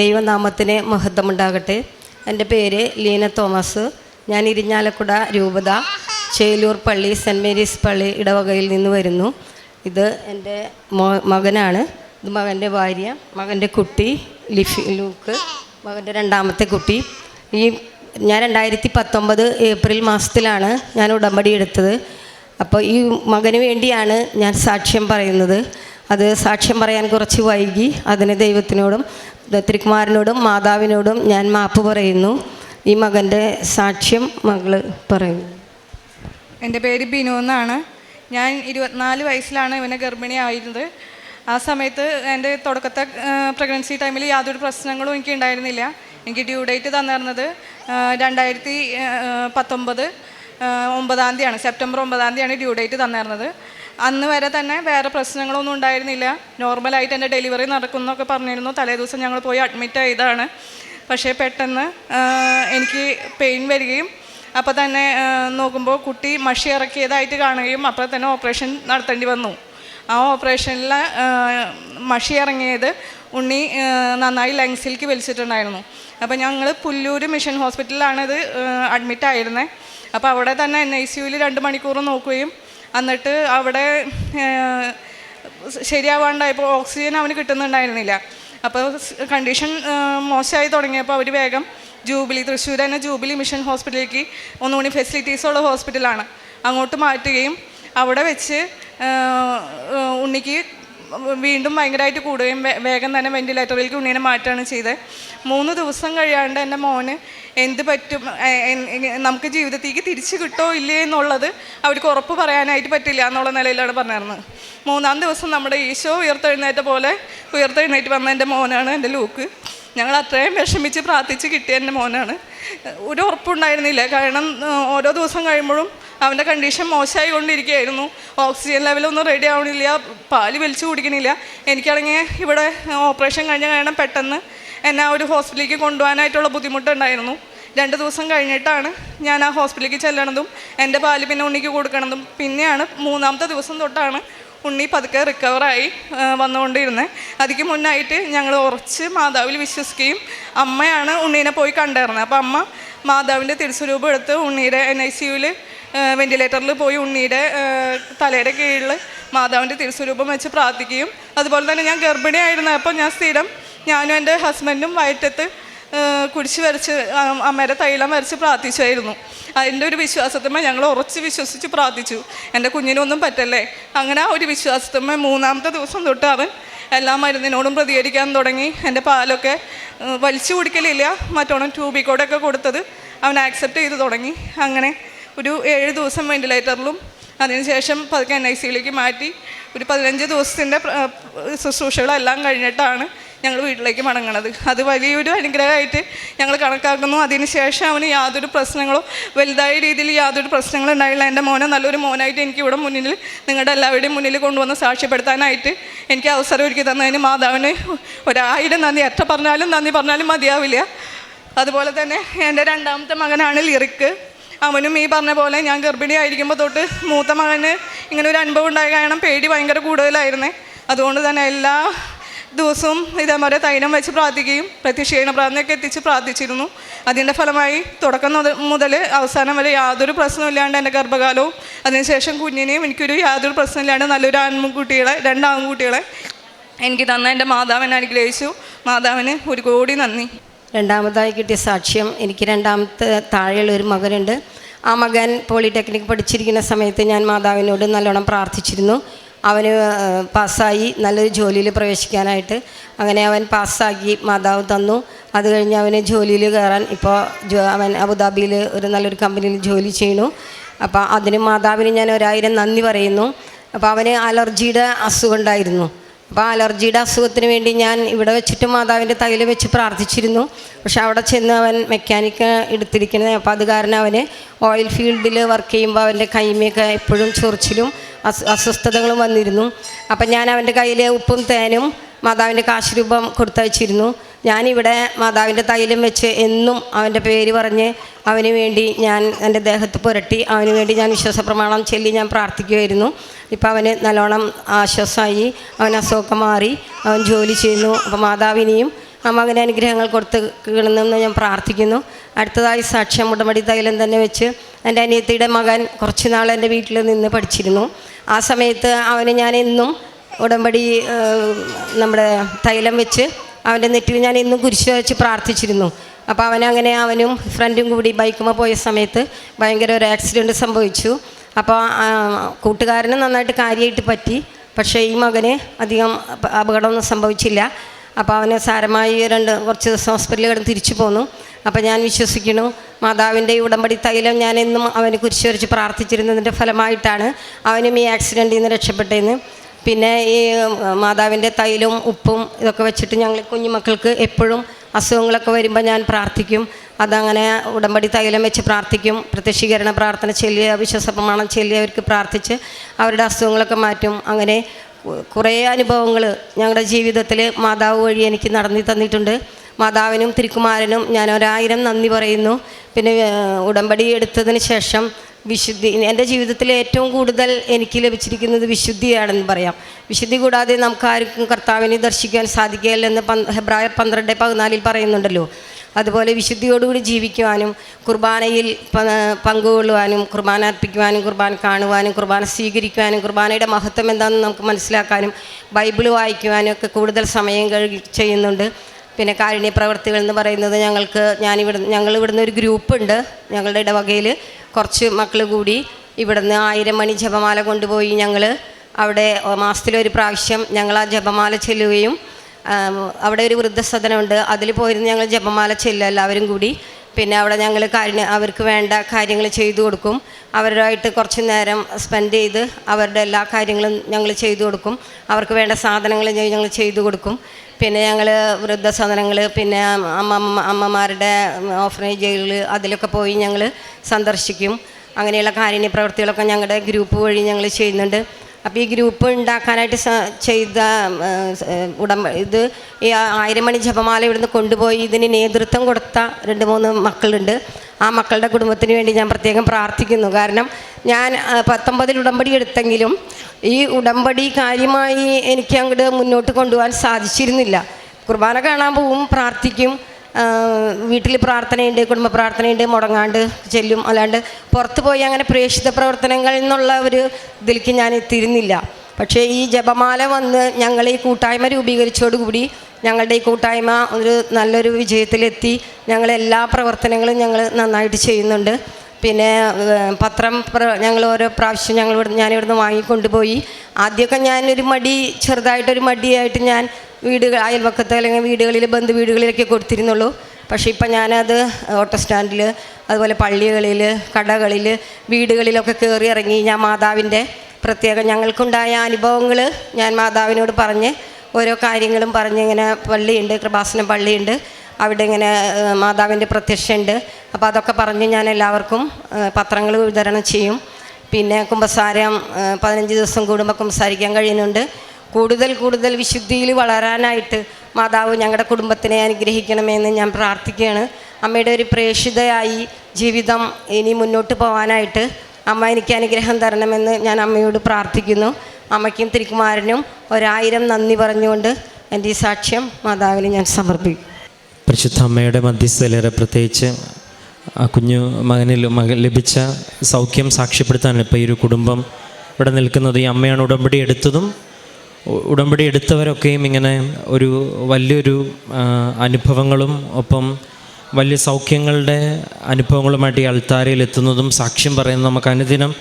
ദൈവനാമത്തിന് മഹത്വമുണ്ടാകട്ടെ. എന്റെ പേര് ലീന തോമസ്. ഞാൻ ഇരിഞ്ഞാലക്കുട രൂപത ചേലൂർ പള്ളി സെന്റ് മേരീസ് പള്ളി ഇടവകയിൽ നിന്ന് വരുന്നു. ഇത് എന്റെ മകനാണ്. ഇത് മകന്റെ ഭാര്യ മകന്റെ കുട്ടി ലിഫി ലൂക്ക് മകന്റെ രണ്ടാമത്തെ കുട്ടി. ഈ ഞാൻ രണ്ടായിരത്തി പത്തൊമ്പത് ഏപ്രിൽ മാസത്തിലാണ് ഞാൻ ഉടമ്പടി എടുത്തത്. അപ്പോൾ ഈ മകന് വേണ്ടിയാണ് ഞാൻ സാക്ഷ്യം പറയുന്നത്. അത് സാക്ഷ്യം പറയാൻ കുറച്ച് വൈകി അതിന് ദൈവത്തിനോടും തിരുക്കുമാരനോടും മാതാവിനോടും ഞാൻ മാപ്പ് പറയുന്നു. ഈ മകന്റെ സാക്ഷ്യം മകൾ പറയുന്നു. എന്റെ പേര് ബിനു എന്നാണ്. ഞാൻ ഇരുപത്തിനാല് വയസ്സിലാണ് ഇവനെ ഗർഭിണിയായിരുന്നത്. ആ സമയത്ത് എന്റെ തുടക്കത്തെ പ്രഗ്നൻസി ടൈമിൽ യാതൊരു പ്രശ്നങ്ങളും എനിക്ക് ഉണ്ടായിരുന്നില്ല. എനിക്ക് ഡ്യൂ ഡേറ്റ് തന്നിരുന്നത് രണ്ടായിരത്തി പത്തൊമ്പത് ഒമ്പതാം തീയതിയാണ്. സെപ്റ്റംബർ ഒമ്പതാം തീയതിയാണ് ഡ്യൂ ഡേറ്റ് തന്നിരുന്നത്. അന്ന് വരെ തന്നെ വേറെ പ്രശ്നങ്ങളൊന്നും ഉണ്ടായിരുന്നില്ല. നോർമലായിട്ട് എന്റെ ഡെലിവറി നടക്കുന്നൊക്കെ പറഞ്ഞിരുന്നു. തലേ ദിവസം ഞങ്ങൾ പോയി അഡ്മിറ്റ് ആയതാണ് പക്ഷേ പെട്ടെന്ന് എനിക്ക് പെയിൻ വരികയും അപ്പോൾ തന്നെ നോക്കുമ്പോൾ കുട്ടി മഷി ഇറക്കിയതായിട്ട് കാണുകയും അപ്പോൾ തന്നെ ഓപ്പറേഷൻ നടത്തേണ്ടി വന്നു. ആ ഓപ്പറേഷനിൽ മഷി ഇറങ്ങിയത് ഉണ്ണി നന്നായി ലങ്സിലേക്ക് വലിച്ചിട്ടുണ്ടായിരുന്നു. അപ്പോൾ ഞങ്ങൾ പുല്ലൂർ മിഷൻ ഹോസ്പിറ്റലിലാണ് ഇത് അഡ്മിറ്റ് ആയിരുന്നത് അപ്പോൾ അവിടെ തന്നെ എൻ ഐ സിയുവിൽ രണ്ട് മണിക്കൂർ നോക്കുകയും എന്നിട്ട് അവിടെ ശരിയാവാണ്ടായപ്പോൾ ഓക്സിജൻ അവന് കിട്ടുന്നുണ്ടായിരുന്നില്ല. അപ്പോൾ കണ്ടീഷൻ മോശമായി തുടങ്ങിയപ്പോൾ അവർ വേഗം ജൂബിലി തൃശ്ശൂർ തന്നെ ജൂബിലി മിഷൻ ഹോസ്പിറ്റലിലേക്ക് ഒന്നുകൂടി ഫെസിലിറ്റീസുള്ള ഹോസ്പിറ്റലാണ് അങ്ങോട്ട് മാറ്റുകയും അവിടെ വെച്ച് ഉണ്ണിക്ക് വീണ്ടും ഭയങ്കരമായിട്ട് കൂടുകയും വേഗം തന്നെ വെന്റിലേറ്ററിലേക്ക് ഉണ്ണീനെ മാറ്റുകയാണ് ചെയ്തത്. മൂന്ന് ദിവസം കഴിയാണ്ട് എന്റെ മോന് എന്ത് പറ്റും? നമുക്ക് ജീവിതത്തേക്ക് തിരിച്ചു കിട്ടോ ഇല്ലേ എന്നുള്ളത് അവർക്ക് ഉറപ്പ് പറയാനായിട്ട് പറ്റില്ല എന്നുള്ള നിലയിലാണ് പറഞ്ഞിരുന്നത്. മൂന്നാം ദിവസം നമ്മുടെ ഈശോ ഉയർത്തെഴുന്നേറ്റ പോലെ ഉയർത്തെഴുന്നേറ്റ് വന്ന എന്റെ മോനാണ് എന്റെ ലൂക്ക്. ഞങ്ങൾ അത്രയും വിഷമിച്ച് പ്രാർത്ഥിച്ച് കിട്ടിയ എന്റെ മോനാണ്. ഒരു ഉറപ്പുണ്ടായിരുന്നില്ല കാരണം ഓരോ ദിവസം കഴിയുമ്പോഴും അവന്റെ കണ്ടീഷൻ മോശമായി കൊണ്ടിരിക്കുകയായിരുന്നു ഓക്സിജൻ ലെവലൊന്നും റെഡി ആവണില്ല പാൽ വലിച്ചു കുടിക്കണില്ല. എനിക്കാണെങ്കിൽ ഇവിടെ ഓപ്പറേഷൻ കഴിഞ്ഞ കാരണം പെട്ടെന്ന് എന്നെ ഒരു ഹോസ്പിറ്റലിലേക്ക് കൊണ്ടുപോകാനായിട്ടുള്ള ബുദ്ധിമുട്ടുണ്ടായിരുന്നു. രണ്ട് ദിവസം കഴിഞ്ഞിട്ടാണ് ഞാൻ ആ ഹോസ്പിറ്റലിലേക്ക് ചെല്ലണതും എന്റെ പാൽ പിന്നെ ഉണ്ണിക്ക് കൊടുക്കണതും. പിന്നെയാണ് മൂന്നാമത്തെ ദിവസം തൊട്ടാണ് ഉണ്ണി പതുക്കെ റിക്കവറായി വന്നുകൊണ്ടിരുന്നത് അതിക്ക് മുന്നായിട്ട് ഞങ്ങൾ ഉറച്ച് മാതാവിൽ വിശ്വസിക്കുകയും അമ്മയാണ് ഉണ്ണീനെ പോയി കണ്ടായിരുന്നത് അപ്പോൾ അമ്മ മാതാവിന്റെ തിരുസ്വരൂപം എടുത്ത് ഉണ്ണിയുടെ എൻ ഐ സിയുവിൽ വെന്റിലേറ്ററിൽ പോയി ഉണ്ണിയുടെ തലയുടെ കീഴിൽ മാതാവിന്റെ തിരുസ്വരൂപം വെച്ച് പ്രാർത്ഥിക്കുകയും അതുപോലെ തന്നെ ഞാൻ ഗർഭിണിയായിരുന്നു അപ്പോൾ ഞാൻ സ്ഥിരം ഞാനും എന്റെ ഹസ്ബൻഡും വയറ്റത്ത് കുടിച്ച് വരച്ച് അമ്മയുടെ തൈലം വരച്ച് പ്രാർത്ഥിച്ചായിരുന്നു. അതിന്റെ ഒരു വിശ്വാസത്തിന്മേ ഞങ്ങൾ ഉറച്ച് വിശ്വസിച്ച് പ്രാർത്ഥിച്ചു. എന്റെ കുഞ്ഞിനൊന്നും പറ്റല്ലേ? അങ്ങനെ ഒരു വിശ്വാസത്തിന്മേ മൂന്നാമത്തെ ദിവസം തൊട്ട് അവൻ എല്ലാ മരുന്നിനോടും പ്രതികരിക്കാൻ തുടങ്ങി. എന്റെ പാലൊക്കെ വലിച്ചു കുടിക്കലില്ല. മറ്റോണം ട്യൂബിൽ കൂടെ ഒക്കെ കൊടുത്തത് അവൻ ആക്സെപ്റ്റ് ചെയ്ത് തുടങ്ങി. അങ്ങനെ ഒരു ഏഴ് ദിവസം വെന്റിലേറ്ററിലും അതിനുശേഷം പതുക്കെ എൻ ഐ സിയിലേക്ക് മാറ്റി ഒരു പതിനഞ്ച് ദിവസത്തിന്റെ ശുശ്രൂഷകളെല്ലാം കഴിഞ്ഞിട്ടാണ് ഞങ്ങൾ വീട്ടിലേക്ക് മടങ്ങണത്. അത് വലിയൊരു അനുഗ്രഹമായിട്ട് ഞങ്ങൾ കണക്കാക്കുന്നു. അതിനുശേഷം അവന് യാതൊരു പ്രശ്നങ്ങളോ വലുതായ രീതിയിൽ യാതൊരു പ്രശ്നങ്ങളും ഉണ്ടായില്ല. എന്റെ മോനെ നല്ലൊരു മോനായിട്ട് എനിക്ക് ഇവിടെ മുന്നിൽ നിങ്ങളുടെ എല്ലാവരുടെയും മുന്നിൽ കൊണ്ടുവന്ന് സാക്ഷ്യപ്പെടുത്താനായിട്ട് എനിക്ക് അവസരം ഒരുക്കി തന്നതിന് മാതാവിന് ഒരായിരം നന്ദി. എത്ര പറഞ്ഞാലും നന്ദി പറഞ്ഞാലും മതിയാവില്ല. അതുപോലെ തന്നെ എന്റെ രണ്ടാമത്തെ മകനാണ് ലിറിക്ക്. അവനും ഈ പറഞ്ഞ പോലെ ഞാൻ ഗർഭിണിയായിരിക്കുമ്പോൾ തൊട്ട് മൂത്ത മകന് ഇങ്ങനെ ഒരു അനുഭവം ഉണ്ടായ കാരണം പേടി ഭയങ്കര കൂടുതലായിരുന്നേ. അതുകൊണ്ട് തന്നെ എല്ലാ ദിവസവും ഇതേമാരെ തൈനം വെച്ച് പ്രാർത്ഥിക്കുകയും പ്രത്യക്ഷീണ പ്രാർത്ഥനയൊക്കെ എത്തിച്ച് പ്രാർത്ഥിച്ചിരുന്നു. അതിന്റെ ഫലമായി തുടക്കം മുതൽ അവസാനം വരെ യാതൊരു പ്രശ്നമില്ലാണ്ട് എന്റെ ഗർഭകാലവും. അതിനുശേഷം കുഞ്ഞിനെയും എനിക്കൊരു യാതൊരു പ്രശ്നമില്ലാണ്ട് നല്ലൊരു ആൺകുട്ടികളെ രണ്ട് ആൺകുട്ടികളെ എനിക്ക് തന്ന എന്റെ മാതാവിനെ അനുഗ്രഹിച്ചു. മാതാവിന് ഒരു കോടി നന്ദി. രണ്ടാമതായി കിട്ടിയ സാക്ഷ്യം എനിക്ക് രണ്ടാമത്തെ താഴെയുള്ള ഒരു മകനുണ്ട്. ആ മകൻ പോളിടെക്നിക് പഠിച്ചിരിക്കുന്ന സമയത്ത് ഞാൻ മാതാവിനോട് നല്ലോണം പ്രാർത്ഥിച്ചിരുന്നു. അവന് പാസ്സായി നല്ലൊരു ജോലിയിൽ പ്രവേശിക്കാനായിട്ട്. അങ്ങനെ അവൻ പാസ്സാക്കി മാതാവ് തന്നു. അത് കഴിഞ്ഞ് അവന് ജോലിയിൽ കയറാൻ ഇപ്പോൾ അവൻ അബുദാബിയിൽ ഒരു നല്ലൊരു കമ്പനിയിൽ ജോലി ചെയ്യുന്നു. അപ്പോൾ അതിന് മാതാവിന് ഞാൻ ഒരായിരം നന്ദി പറയുന്നു. അപ്പോൾ അവന് അലർജിയുടെ അസുഖം ഉണ്ടായിരുന്നു. അപ്പോൾ അലർജിയുടെ അസുഖത്തിന് വേണ്ടി ഞാൻ ഇവിടെ വെച്ചിട്ട് മാതാവിന്റെ തൈൽ വെച്ച് പ്രാർത്ഥിച്ചിരുന്നു. പക്ഷെ അവിടെ ചെന്ന് അവൻ മെക്കാനിക്ക് എടുത്തിരിക്കുന്നത്. അപ്പോൾ അത് കാരണം അവന് ഓയിൽ ഫീൽഡിൽ വർക്ക് ചെയ്യുമ്പോൾ അവന്റെ കൈമയൊക്കെ എപ്പോഴും ചൊറിച്ചിലും അസ് അസ്വസ്ഥതകളും വന്നിരുന്നു. അപ്പം ഞാൻ അവന്റെ കയ്യിൽ ഉപ്പും തേനും മാതാവിന്റെ കാശ് രൂപം കൊടുത്തയച്ചിരുന്നു. ഞാനിവിടെ മാതാവിന്റെ തൈലം വെച്ച് എന്നും അവന്റെ പേര് പറഞ്ഞ് അവന് വേണ്ടി ഞാൻ എന്റെ ദേഹത്ത് പുരട്ടി അവന് വേണ്ടി ഞാൻ വിശ്വാസ പ്രമാണം ചൊല്ലി ഞാൻ പ്രാർത്ഥിക്കുമായിരുന്നു ഇപ്പം അവന് നല്ലോണം ആശ്വാസമായി അവൻ അസുഖമൊക്കെ മാറി അവൻ ജോലി ചെയ്യുന്നു. അപ്പോൾ മാതാവിനെയും ആ മകന് അനുഗ്രഹങ്ങൾ കൊടുത്ത് കിടന്നെന്ന് ഞാൻ പ്രാർത്ഥിക്കുന്നു. അടുത്തതായി സാക്ഷ്യം ഉടമ്പടി തൈലം തന്നെ വെച്ച് എന്റെ അനിയത്തിയുടെ മകൻ കുറച്ച് നാൾ എന്റെ വീട്ടിൽ നിന്ന് പഠിച്ചിരുന്നു. ആ സമയത്ത് അവന് ഞാൻ എന്നും ഉടമ്പടി നമ്മുടെ തൈലം വെച്ച് അവന്റെ നെറ്റിൽ ഞാൻ എന്നും കുരിശ് വെച്ച് പ്രാർത്ഥിച്ചിരുന്നു. അപ്പോൾ അവനങ്ങനെ അവനും ഫ്രണ്ടും കൂടി ബൈക്കുമ്പോൾ പോയ സമയത്ത് ഭയങ്കര ഒരു ആക്സിഡന്റ് സംഭവിച്ചു. അപ്പോൾ കൂട്ടുകാരന് നന്നായിട്ട് കാര്യമായിട്ട് പറ്റി. പക്ഷേ ഈ മകന് അധികം അപ- അപകടമൊന്നും സംഭവിച്ചില്ല. അപ്പോൾ അവന് സാരമായി രണ്ട് കുറച്ച് ദിവസം ഹോസ്പിറ്റലിൽ കിടന്ന് തിരിച്ചു പോന്നു. അപ്പോൾ ഞാൻ വിശ്വസിക്കുന്നു മാതാവിന്റെ ഈ ഉടമ്പടി തൈലം ഞാൻ എന്നും അവന് കുരിശ് വരച്ച് പ്രാർത്ഥിച്ചിരുന്നതിന്റെ ഫലമായിട്ടാണ് അവനും ഈ ആക്സിഡന്റിൽ നിന്ന് രക്ഷപ്പെട്ടതെന്ന് പിന്നെ ഈ മാതാവിന്റെ തൈലും ഉപ്പും ഇതൊക്കെ വെച്ചിട്ട് ഞങ്ങൾ കുഞ്ഞുമക്കൾക്ക് എപ്പോഴും അസുഖങ്ങളൊക്കെ വരുമ്പോൾ ഞാൻ പ്രാർത്ഥിക്കും. അതങ്ങനെ ഉടമ്പടി തൈലം വെച്ച് പ്രാർത്ഥിക്കും. പ്രത്യക്ഷീകരണ പ്രാർത്ഥന ചൊല്ലിയ വിശ്വസപ്രമാണം ചൊല്ലി അവർക്ക് പ്രാർത്ഥിച്ച് അവരുടെ അസുഖങ്ങളൊക്കെ മാറ്റും. അങ്ങനെ കുറേ അനുഭവങ്ങൾ ഞങ്ങളുടെ ജീവിതത്തിൽ മാതാവ് വഴി എനിക്ക് നടന്നു തന്നിട്ടുണ്ട്. മാതാവിനും തിരുക്കുമാരനും ഞാൻ ഒരായിരം നന്ദി പറയുന്നു. പിന്നെ ഉടമ്പടി എടുത്തതിന് ശേഷം വിശുദ്ധി. എന്റെ ജീവിതത്തിൽ ഏറ്റവും കൂടുതൽ എനിക്ക് ലഭിച്ചിരിക്കുന്നത് വിശുദ്ധിയാണെന്ന് പറയാം. വിശുദ്ധി കൂടാതെ നമുക്ക് ആർക്കും കർത്താവിനെ ദർശിക്കാൻ സാധിക്കുകയില്ലെന്ന് പന് ഹെബ്രായർ പന്ത്രണ്ട് പതിനാലിൽ പറയുന്നുണ്ടല്ലോ. അതുപോലെ വിശുദ്ധിയോടുകൂടി ജീവിക്കുവാനും കുർബാനയിൽ പങ്കുകൊള്ളുവാനും കുർബാന അർപ്പിക്കുവാനും കുർബാന കാണുവാനും കുർബാന സ്വീകരിക്കുവാനും കുർബാനയുടെ മഹത്വം എന്താണെന്ന് നമുക്ക് മനസ്സിലാക്കാനും ബൈബിൾ വായിക്കുവാനും ഒക്കെ കൂടുതൽ സമയം ചെയ്യുന്നുണ്ട്. പിന്നെ കാരുണ്യ പ്രവർത്തികൾ എന്ന് പറയുന്നത് ഞങ്ങൾക്ക് ഞാനിവിടെ ഞങ്ങൾ ഇവിടുന്ന് ഒരു ഗ്രൂപ്പുണ്ട് ഞങ്ങളുടെ ഇടവകയിൽ. കുറച്ച് മക്കൾ കൂടി ഇവിടുന്ന് ആയിരം മണി ജപമാല കൊണ്ടുപോയി ഞങ്ങൾ അവിടെ മാസത്തിലൊരു പ്രാവശ്യം ഞങ്ങൾ ആ ജപമാല ചെല്ലുകയും അവിടെ ഒരു വൃദ്ധസദനമുണ്ട്. അതിൽ പോയിരുന്നു ഞങ്ങൾ ജപമാല ചെല്ലുക എല്ലാവരും കൂടി. പിന്നെ അവിടെ ഞങ്ങൾ കാര്യം അവർക്ക് വേണ്ട കാര്യങ്ങൾ ചെയ്തു കൊടുക്കും. അവരുമായിട്ട് കുറച്ച് നേരം സ്പെൻഡ് ചെയ്ത് അവരുടെ എല്ലാ കാര്യങ്ങളും ഞങ്ങൾ ചെയ്തു കൊടുക്കും. അവർക്ക് വേണ്ട സാധനങ്ങൾ ഞങ്ങൾ ചെയ്തു കൊടുക്കും. പിന്നെ ഞങ്ങൾ വൃദ്ധസദനങ്ങൾ പിന്നെ അമ്മ അമ്മമാരുടെ ഓഫനേജുകൾ അതിലൊക്കെ പോയി ഞങ്ങൾ സന്ദർശിക്കും. അങ്ങനെയുള്ള കാരുണ്യ പ്രവൃത്തികളൊക്കെ ഞങ്ങളുടെ ഗ്രൂപ്പ് വഴി ഞങ്ങൾ ചെയ്യുന്നുണ്ട്. അപ്പോൾ ഈ ഗ്രൂപ്പ് ഉണ്ടാക്കാനായിട്ട് ചെയ്ത ഉടമ ഇത് ഈ ആയിരം മണി ജപമാല ഇവിടുന്ന് കൊണ്ടുപോയി ഇതിന് നേതൃത്വം കൊടുത്ത രണ്ട് മൂന്ന് മക്കളുണ്ട്. ആ മക്കളുടെ കുടുംബത്തിന് വേണ്ടി ഞാൻ പ്രത്യേകം പ്രാർത്ഥിക്കുന്നു. കാരണം ഞാൻ പത്തൊമ്പതിൽ ഉടമ്പടി എടുത്തെങ്കിലും ഈ ഉടമ്പടി കാര്യമായി എനിക്ക് അങ്ങോട്ട് മുന്നോട്ട് കൊണ്ടുപോകാൻ സാധിച്ചിരുന്നില്ല. കുർബാന കാണാൻ പോവും പ്രാർത്ഥിക്കും. വീട്ടിൽ പ്രാർത്ഥനയുണ്ട് കുടുംബ പ്രാർത്ഥനയുണ്ട് മുടങ്ങാണ്ട് ചെല്ലും. അല്ലാണ്ട് പുറത്ത് പോയി അങ്ങനെ പ്രേക്ഷിത പ്രവർത്തനങ്ങൾ എന്നുള്ള ഒരു ഇതിലേക്ക് ഞാൻ എത്തിയിരുന്നില്ല. പക്ഷേ ഈ ജപമാല വന്ന് ഞങ്ങൾ ഈ കൂട്ടായ്മ രൂപീകരിച്ചതോടുകൂടി ഞങ്ങളുടെ ഈ കൂട്ടായ്മ ഒരു നല്ലൊരു വിജയത്തിലെത്തി. ഞങ്ങൾ എല്ലാ പ്രവർത്തനങ്ങളും ഞങ്ങൾ നന്നായിട്ട് ചെയ്യുന്നുണ്ട്. പിന്നെ പത്രം ഞങ്ങൾ ഓരോ പ്രാവശ്യം ഞങ്ങൾ ഞാനിവിടുന്ന് വാങ്ങിക്കൊണ്ടുപോയി. ആദ്യമൊക്കെ ഞാനൊരു മടി ചെറുതായിട്ടൊരു മടിയായിട്ട് ഞാൻ വീടുകൾ അയൽവക്കത്ത് അല്ലെങ്കിൽ വീടുകളിൽ ബന്ധു വീടുകളിലൊക്കെ കൊടുത്തിരുന്നുള്ളൂ. പക്ഷേ ഇപ്പം ഞാനത് ഓട്ടോ സ്റ്റാൻഡിൽ അതുപോലെ പള്ളികളിൽ കടകളിൽ വീടുകളിലൊക്കെ കയറി ഇറങ്ങി ഞാൻ മാതാവിന്റെ പ്രത്യേകം ഞങ്ങൾക്കുണ്ടായ അനുഭവങ്ങൾ ഞാൻ മാതാവിനോട് പറഞ്ഞ് ഓരോ കാര്യങ്ങളും പറഞ്ഞ് ഇങ്ങനെ പള്ളിയുണ്ട് കൃപാസനം പള്ളിയുണ്ട് അവിടെ ഇങ്ങനെ മാതാവിന്റെ പ്രത്യക്ഷമുണ്ട് അപ്പോൾ അതൊക്കെ പറഞ്ഞ് ഞാൻ എല്ലാവർക്കും പത്രങ്ങൾ വിതരണം ചെയ്യും. പിന്നെ കുമ്പസാരം പതിനഞ്ച് ദിവസം കൂടുമ്പോൾ കുമ്പസാരിക്കാൻ കഴിയുന്നുണ്ട്. കൂടുതൽ കൂടുതൽ വിശുദ്ധിയിൽ വളരാനായിട്ട് മാതാവ് ഞങ്ങളുടെ കുടുംബത്തിനെ അനുഗ്രഹിക്കണമെന്ന് ഞാൻ പ്രാർത്ഥിക്കുകയാണ്. അമ്മയുടെ ഒരു പ്രേക്ഷിതയായി ജീവിതം ഇനി മുന്നോട്ട് പോകാനായിട്ട് അമ്മ എനിക്ക് അനുഗ്രഹം തരണമെന്ന് ഞാൻ അമ്മയോട് പ്രാർത്ഥിക്കുന്നു. അമ്മയ്ക്കും തിരുക്കുമാരനും ഒരായിരം നന്ദി പറഞ്ഞുകൊണ്ട് എന്റെ ഈ സാക്ഷ്യം മാതാവിന് ഞാൻ സമർപ്പിക്കും. പരിശുദ്ധ അമ്മയുടെ മധ്യസ്ഥലേറെ പ്രത്യേകിച്ച് ആ കുഞ്ഞു മകനിൽ മകൻ ലഭിച്ച സൗഖ്യം സാക്ഷ്യപ്പെടുത്താനാണ് ഇപ്പോൾ ഈ ഒരു കുടുംബം ഇവിടെ നിൽക്കുന്നത് ഈ അമ്മയാണ് ഉടമ്പടി എടുത്തതും ഉടമ്പടി എടുത്തവരൊക്കെയും ഇങ്ങനെ ഒരു വലിയൊരു അനുഭവങ്ങളും ഒപ്പം വലിയ സൗഖ്യങ്ങളുടെ അനുഭവങ്ങളുമായിട്ട് ഈ അൾത്താരയിൽ എത്തുന്നതും സാക്ഷ്യം പറയുന്നതും നമുക്ക് അനുദിനം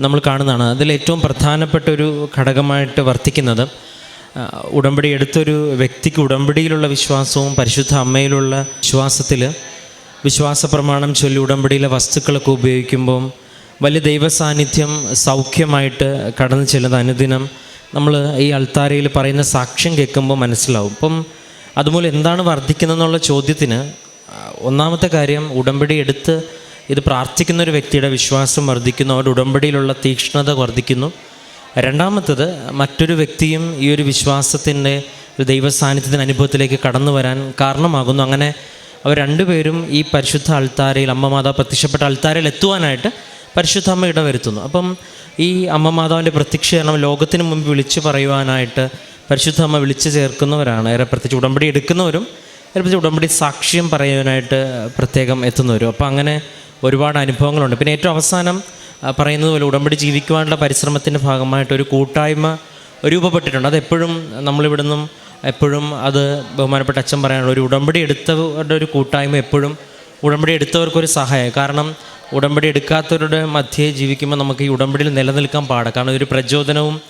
നമ്മൾ കാണുന്നതാണ്. അതിൽ ഏറ്റവും പ്രധാനപ്പെട്ട ഒരു ഘടകമായിട്ട് വർത്തിക്കുന്നത് ഉടമ്പടി എടുത്തൊരു വ്യക്തിക്ക് ഉടമ്പടിയിലുള്ള വിശ്വാസവും പരിശുദ്ധ അമ്മയിലുള്ള വിശ്വാസത്തിൽ വിശ്വാസ പ്രമാണം ചൊല്ലി ഉടമ്പടിയിലെ വസ്തുക്കളൊക്കെ ഉപയോഗിക്കുമ്പം വലിയ ദൈവസാന്നിധ്യം സൗഖ്യമായിട്ട് കടന്നു ചെല്ലുന്ന അനുദിനം നമ്മൾ ഈ അൾത്താരയിൽ പറയുന്ന സാക്ഷ്യം കേൾക്കുമ്പോൾ മനസ്സിലാവും. ഇപ്പം അതുമൂലം എന്താണ് വർദ്ധിക്കുന്നതെന്നുള്ള ചോദ്യത്തിന് ഒന്നാമത്തെ കാര്യം ഉടമ്പടി എടുത്ത് ഇത് പ്രാർത്ഥിക്കുന്ന ഒരു വ്യക്തിയുടെ വിശ്വാസം വർദ്ധിക്കുന്നു അവരുടെ ഉടമ്പടിയിലുള്ള തീക്ഷ്ണത വർദ്ധിക്കുന്നു. രണ്ടാമത്തത് മറ്റൊരു വ്യക്തിയും ഈ ഒരു വിശ്വാസത്തിന്റെ ഒരു ദൈവ സാന്നിധ്യത്തിന്റെ അനുഭവത്തിലേക്ക് കടന്നു വരാൻ കാരണമാകുന്നു. അങ്ങനെ അവർ രണ്ടുപേരും ഈ പരിശുദ്ധ അൾത്താരയിൽ അമ്മമാതാ പ്രത്യക്ഷപ്പെട്ട അൾത്താരയിൽ എത്തുവാനായിട്ട് പരിശുദ്ധ അമ്മ ഇടവരുത്തുന്നു. അപ്പം ഈ അമ്മ മാതാവിന്റെ പ്രത്യക്ഷീകരണം ലോകത്തിന് മുമ്പ് വിളിച്ചു പറയുവാനായിട്ട് പരിശുദ്ധ അമ്മ വിളിച്ചു ചേർക്കുന്നവരാണ്. ഏറെ പ്രത്യേകിച്ച് ഉടമ്പടി എടുക്കുന്നവരും ഏറെ പ്രത്യേകിച്ച് ഉടമ്പടി സാക്ഷ്യം പറയാനായിട്ട് പ്രത്യേകം എത്തുന്നവരും. അപ്പോൾ അങ്ങനെ ഒരുപാട് അനുഭവങ്ങളുണ്ട്. പിന്നെ ഏറ്റവും അവസാനം പറയുന്നത് പോലെ ഉടമ്പടി ജീവിക്കുവാനുള്ള പരിശ്രമത്തിന്റെ ഭാഗമായിട്ട് ഒരു കൂട്ടായ്മ രൂപപ്പെട്ടിട്ടുണ്ട്. അതെപ്പോഴും നമ്മളിവിടുന്നും എപ്പോഴും അത് ബഹുമാനപ്പെട്ട അച്ഛൻ പറയാനുള്ള ഒരു ഉടമ്പടി എടുത്തവരുടെ ഒരു കൂട്ടായ്മ എപ്പോഴും ഉടമ്പടി എടുത്തവർക്കൊരു സഹായം കാരണം ഉടമ്പടി എടുക്കാത്തവരുടെ മധ്യേ ജീവിക്കുമ്പോൾ നമുക്ക് ഈ ഉടമ്പടിയിൽ നിലനിൽക്കാൻ പാടാം. കാരണം ഒരു പ്രചോദനവും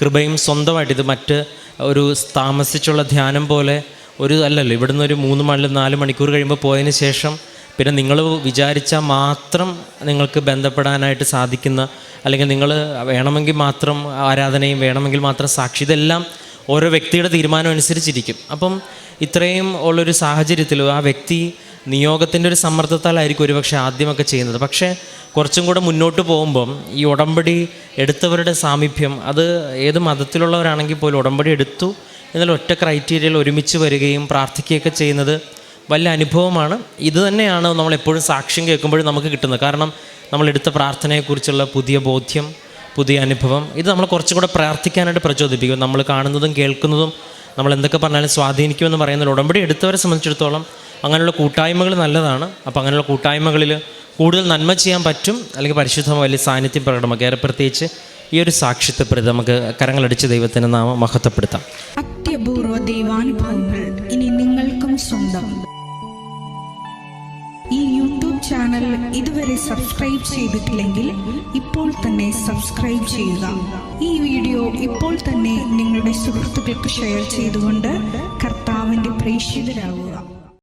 കൃപയും സ്വന്തമായിട്ട് ഇത് മറ്റ് ഒരു താമസിച്ചുള്ള ധ്യാനം പോലെ ഒരു അല്ലല്ലോ ഇവിടുന്ന് ഒരു മൂന്ന് മണി നാല് മണിക്കൂർ കഴിയുമ്പോൾ പോയതിന് ശേഷം പിന്നെ നിങ്ങൾ വിചാരിച്ചാൽ മാത്രം നിങ്ങൾക്ക് ബന്ധപ്പെടാനായിട്ട് സാധിക്കുന്ന അല്ലെങ്കിൽ നിങ്ങൾ വേണമെങ്കിൽ മാത്രം ആരാധനയും വേണമെങ്കിൽ മാത്രം സാക്ഷി ഇതെല്ലാം ഓരോ വ്യക്തിയുടെ തീരുമാനം അനുസരിച്ചിരിക്കും. അപ്പം ഇത്രയും ഉള്ളൊരു സാഹചര്യത്തിൽ ആ വ്യക്തി നിയോഗത്തിന്റെ ഒരു സമ്മർദ്ദത്താലായിരിക്കും ഒരുപക്ഷെ ആദ്യമൊക്കെ ചെയ്യുന്നത്. പക്ഷേ കുറച്ചും കൂടെ മുന്നോട്ട് പോകുമ്പം ഈ ഉടമ്പടി എടുത്തവരുടെ സാമീപ്യം അത് ഏത് മതത്തിലുള്ളവരാണെങ്കിൽ പോലും ഉടമ്പടി എടുത്തു എന്നാൽ ഒറ്റ ക്രൈറ്റീരിയയിൽ ഒരുമിച്ച് വരികയും പ്രാർത്ഥിക്കുകയൊക്കെ ചെയ്യുന്നത് വലിയ അനുഭവമാണ്. ഇത് തന്നെയാണ് നമ്മൾ എപ്പോഴും സാക്ഷ്യം കേൾക്കുമ്പോഴും നമുക്ക് കിട്ടുന്നത്. കാരണം നമ്മൾ എടുത്ത പ്രാർത്ഥനയെക്കുറിച്ചുള്ള പുതിയ ബോധ്യം പുതിയ അനുഭവം ഇത് നമ്മൾ കുറച്ചും കൂടെ പ്രാർത്ഥിക്കാനായിട്ട് പ്രചോദിപ്പിക്കും. നമ്മൾ കാണുന്നതും കേൾക്കുന്നതും നമ്മൾ എന്തൊക്കെ പറഞ്ഞാലും സ്വാധീനിക്കുമെന്ന് പറയുന്നത് ഉടമ്പടി എടുത്തവരെ സംബന്ധിച്ചിടത്തോളം അങ്ങനെയുള്ള കൂട്ടായ്മകൾ നല്ലതാണ്. അപ്പോൾ അങ്ങനെയുള്ള കൂട്ടായ്മകളിൽ കൂടുതൽ നന്മ ചെയ്യാൻ പറ്റും. അല്ലെങ്കിൽ പരിശുദ്ധ വലിയ സാന്നിധ്യം പ്രകടമാക്കുക പ്രത്യേകിച്ച് ഈ ഒരു സാക്ഷ്യത്തെപ്പെടുത്തി പ്രതി നമുക്ക് കരങ്ങളടിച്ച് ദൈവത്തിന്റെ നാമം മഹത്വപ്പെടുത്താം. അത്യപൂർവ ദൈവാനുഭവങ്ങൾ ഇനി നിങ്ങൾക്കും സ്വന്തം. ഈ യൂട്യൂബ് ചാനൽ ഇതുവരെ സബ്സ്ക്രൈബ് ചെയ്തിട്ടില്ലെങ്കിൽ ഇപ്പോൾ തന്നെ സബ്സ്ക്രൈബ് ചെയ്യുക. ഈ വീഡിയോ ഇപ്പോൾ തന്നെ നിങ്ങളുടെ സുഹൃത്തുക്കൾക്ക് ഷെയർ ചെയ്തുകൊണ്ട് കർത്താവിന്റെ പ്രേക്ഷിതരാകുക.